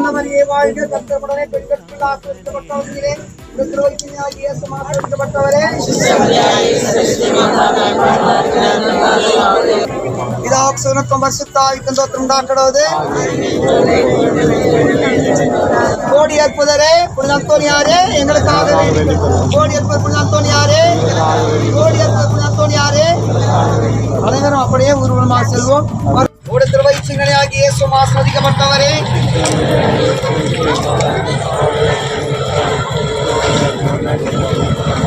அண்ணமரியே வாழ்க கத்தமுடனே பெண்களுக்கு ஆசிரியப்பட்டவர்களே ஆகிய சமாளிக்கப்பட்டவரே பிதாவுக்கு சுனக்கும் தோற்றம் உண்டாக்கிறது கோடி அற்புதரே புனிதத்தோனியாரே எங்களுக்காக கோடி அற்புதர் புனிதத்தோனியாரே கோடி அற்புதர் புனிதத்தோனியாரே அனைவரும் அப்படியே ஊர்வலமாக செல்வோம். கூடத்தில் வைச்சிங்கனே ஆகிய ஆஸ்வதிக்கப்பட்டவரே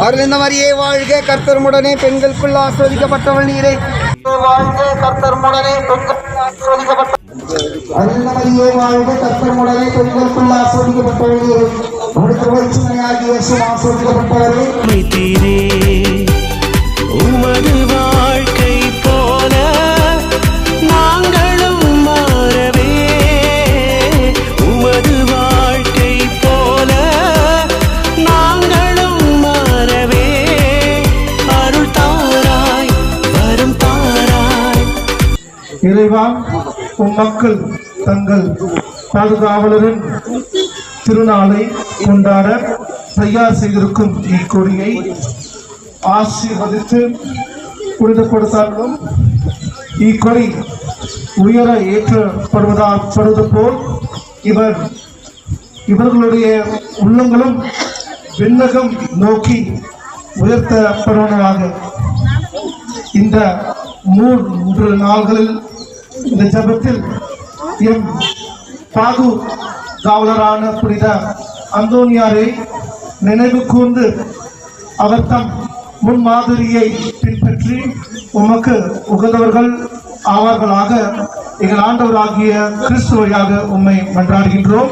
அருள் இந்த மாதிரியே வாழ்க கர்த்தர்முடனே பெண்களுக்குள் ஆஸ்வதிக்கப்பட்டவள் நீரே. வாழ்க கர்த்தர்முடனே பெண்களுக்குள் ஆஸ்வதிக்கப்பட்ட அருள்நமரியே வாழ்க பெண்களுக்குள் ஆஸ்வதிக்கப்பட்டவள் நீரே. அடுத்த வைச்சிங்கனையாகிய இயேசு ஆஸ்வதிக்கப்பட்டவரே மக்கள் தங்கள் பாதுகாவலரின் திருநாளை கொண்டாட தயார் செய்திருக்கும் இக்கொடியை ஆசீர்வதித்து புனிதப்படுத்தாலும் இக்கொடி உயர ஏற்றப்படுவதாகப்படுவது போல் இவர் இவர்களுடைய உள்ளங்களும் விண்ணகம் நோக்கி உயர்த்தப்படுவனவாக. இந்த மூன்று நாள்களில் இந்த ஜபத்தில் எம் பாது காவலரான புனித அந்தோனியாரை நினைவு கூர்ந்து அவர் தம் முன்மாதிரியை பின்பற்றி உமக்கு உகந்தவர்கள் ஆவார்களாக. எங்கள் ஆண்டவராகிய கிறிஸ்து வழியாக உம்மை மன்றாடுகின்றோம்.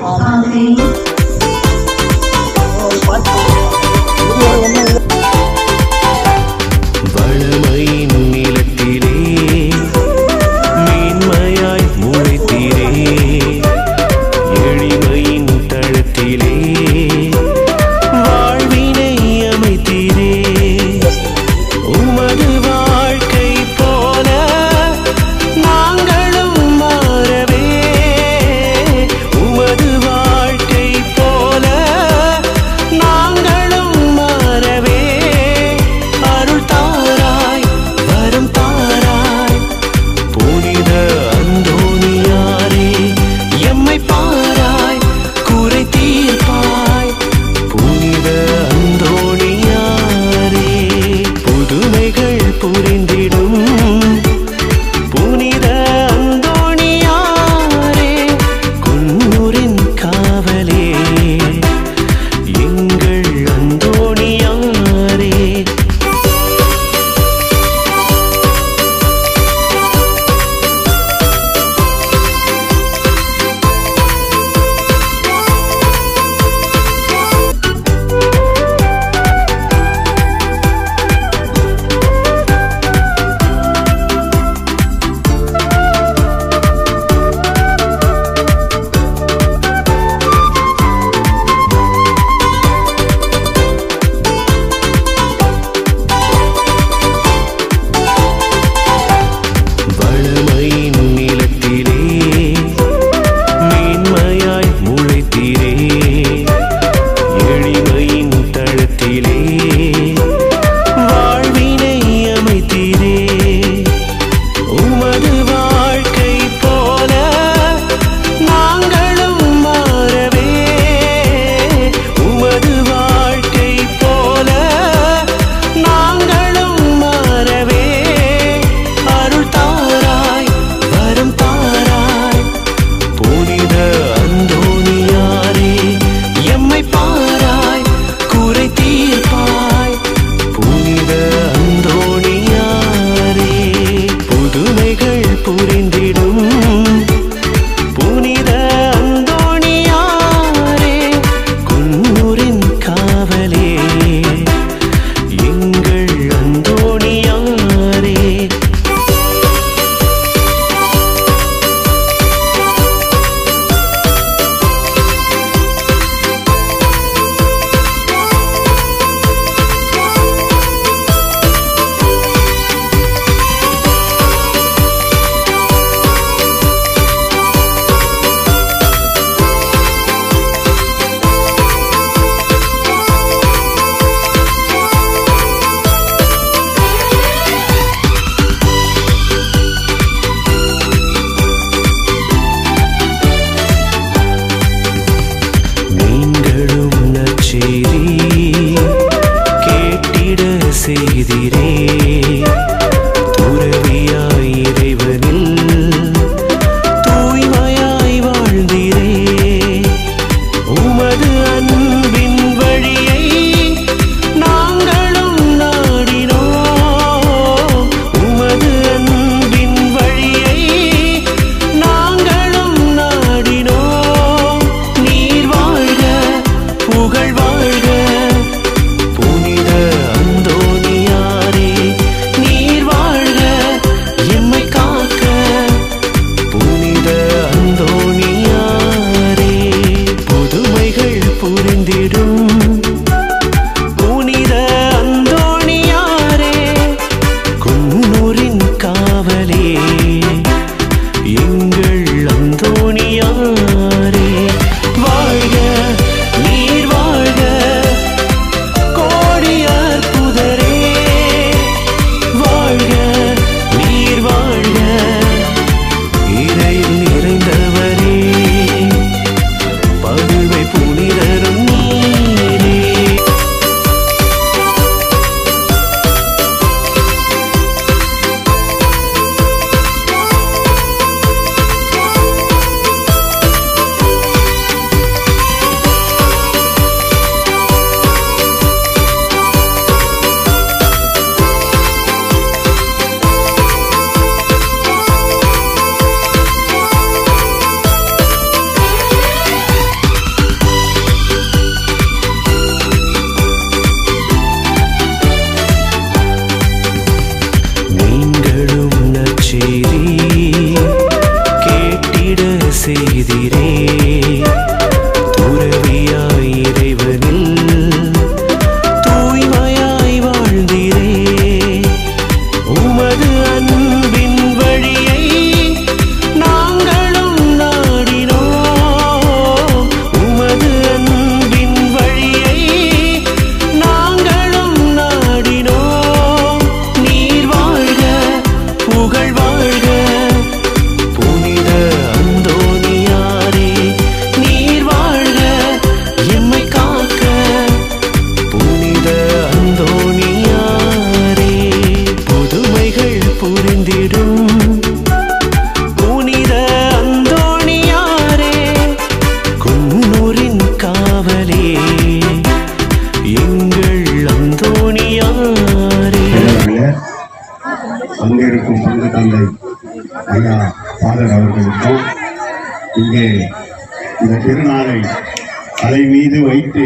அதை மீது வைத்து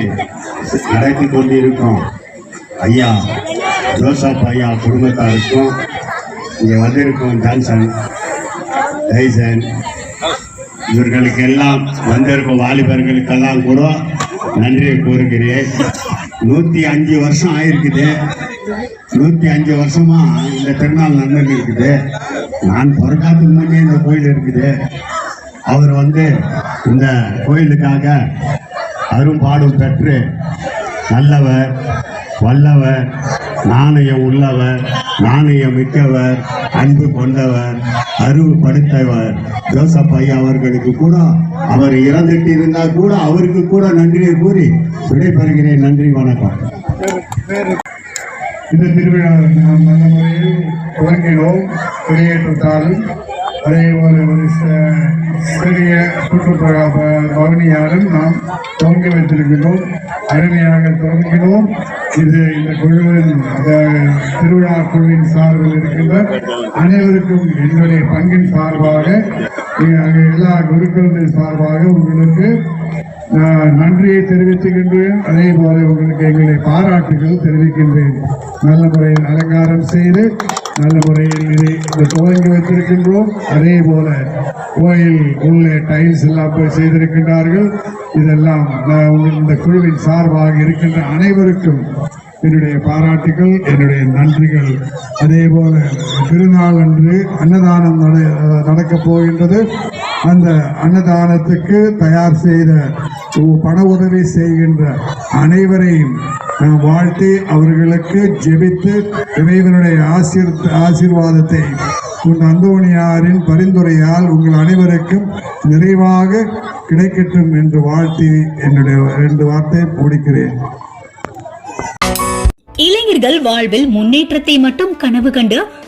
நடத்தி கொண்டிருக்கும் ஐயா ஜோசப் ஐயா குடும்பத்தாருக்கும் இங்கே வந்திருக்கும் ஜான்சன் டைசன் இவர்களுக்கெல்லாம் வந்திருக்கும் வாலிபர்களுக்கெல்லாம் கூட நன்றியை கூறுகிறேன். நூற்றி அஞ்சு வருஷம் ஆயிருக்குது. நூற்றி அஞ்சு வருஷமா இந்த திருநாள் நடந்துட்டு இருக்குது. நான் பிறக்காதுக்கு முன்னே இந்த கோயில் இருக்குது. அவர் வந்து இந்த கோயிலுக்காக அரும்பாடும் பெற்று நல்லவர் வல்லவர் நாணயம் உள்ளவர் நாணயம் மிக்கவர் அன்பு கொண்டவர் அறிவு படுத்தவர். ஜோசப் ஐயா அவர்களுக்கு கூட அவர் இறந்துட்டு இருந்தால் கூட அவருக்கு கூட நன்றியை கூறி விடைபெறுகிறேன். நன்றி வணக்கம். இந்த திருவிழா நாம் நல்ல முறையில் துவங்கினோம். வெளியேற்றத்தாலும் அதே போல ஒரு சிறிய சுற்றுப்புற ப- பவனியாலும் நாம் தொடங்கி வைத்திருக்கிறோம். அருமையாக துவங்கினோம் இது இந்த குழுவின் திருவிழா குழுவின் சார்பில் இருக்கின்ற அனைவருக்கும் என்னுடைய பங்கின் சார்பாக எல்லா குருக்களின் சார்பாக உங்களுக்கு நன்றியை தெரிவித்துக்கின்றேன் அதே போல உங்களுக்கு எங்களுடைய பாராட்டுகள் தெரிவிக்கின்றேன். நல்ல முறையில் அலங்காரம் செய்து நல்ல முறையில் இதை துவங்கி வைத்திருக்கின்றோம். அதே போல கோயில் உள்ளே டைல்ஸ் எல்லாம் போய் செய்திருக்கின்றார்கள். இதெல்லாம் இந்த குழுவின் சார்பாக இருக்கின்ற அனைவருக்கும் என்னுடைய பாராட்டுகள் என்னுடைய நன்றிகள். அதே போல திருநாள் அன்று அன்னதானம் நட- நடக்கப் போகின்றது. அந்த அன்னதானத்துக்கு தயார் செய்த பண உதவி செய்கின்ற அனைவரையும் நான் வாழ்த்தி அவர்களுக்கு ஜெபித்து இறைவனுடைய ஆசீர் ஆசீர்வாதத்தை. உன் அந்தோணியாரின் பரிந்துரையால் உங்கள் அனைவருக்கும் நிறைவாக கிடைக்கட்டும் என்று வாழ்த்தி என்னுடைய ரெண்டு வார்த்தை முடிக்கிறேன். இளைஞர்கள் வாழ்வில் முன்னேற்றத்தை மட்டும் கனவு கண்டு